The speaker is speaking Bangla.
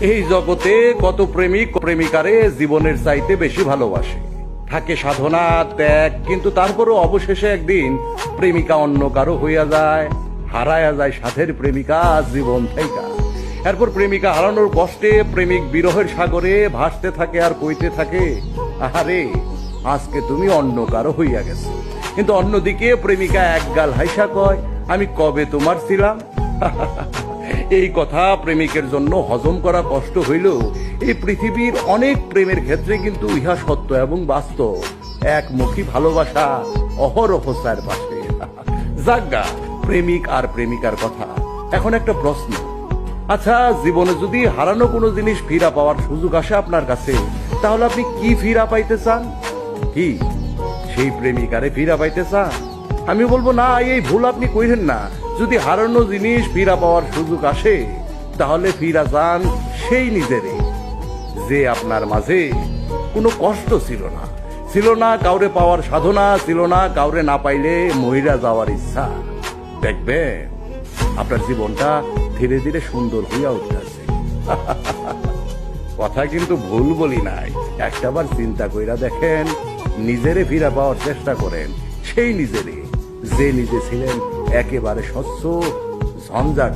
এই জগতে কত প্রেমিক প্রেমিকারে জীবনের চাইতে বেশি ভালোবাসে। থাকে সাধনা, ত্যাগ, কিন্তু তারপরও অবশেষে একদিন প্রেমিকা অন্য কারও হইয়া যায়, হারায়া যায় সাথের প্রেমিকা, জীবন থেকে এরপর প্রেমিকা হারানোর কষ্টে প্রেমিক বিরহের সাগরে ভাসতে থাকে আর কইতে থাকে, আহারে, আজকে তুমি অন্য কারও হইয়া গেছো। কিন্তু অন্যদিকে প্রেমিকা এক গাল হাইসা কয়, আমি কবে তোমার ছিলাম? এই কথা প্রেমিকের জন্য হজম করা কষ্ট হইল এই পৃথিবীর অনেক প্রেমের ক্ষেত্রে কিন্তু ইহা সত্য এবং বাস্তব। একমুখী ভালোবাসা অহরহ স্যার পাশে। যাজ্ঞা, প্রেমিক আর প্রেমিকার কথা। এখন একটা প্রশ্ন। আচ্ছা জীবনে যদি হারানো কোনো জিনিস ফিরা পাওয়ার সুযোগ আসে আপনার কাছে, তাহলে আপনি কি ফিরা পাইতে চান? কি? সেই প্রেমিকারে ফিরা পাইতে চান? আমি বলব, না, এই ভুল আপনি কইরেন না। যদি হারানো জিনিস ফিরা পাওয়ার সুযোগ আসে, তাহলে ফিরা যান সেই নিজেরে যে আপনার মাঝে কোনো কষ্ট ছিল না। ছিল না কাউরে পাওয়ার সাধনা, ছিল না কাউরে না পাইলে মহিলা যাওয়ার ইচ্ছা। দেখবেন, আপনার জীবনটা ধীরে ধীরে সুন্দর হইয়া উঠতেছে। কথা কিন্তু ভুল বলি নাই। একটাবার চিন্তা কইরা দেখেন, নিজেরে ফিরা পাওয়ার চেষ্টা করেন, সেই নিজেরে যে নিজে ছিলেন একেবারে স্বচ্ছ ঝঞ্ঝাট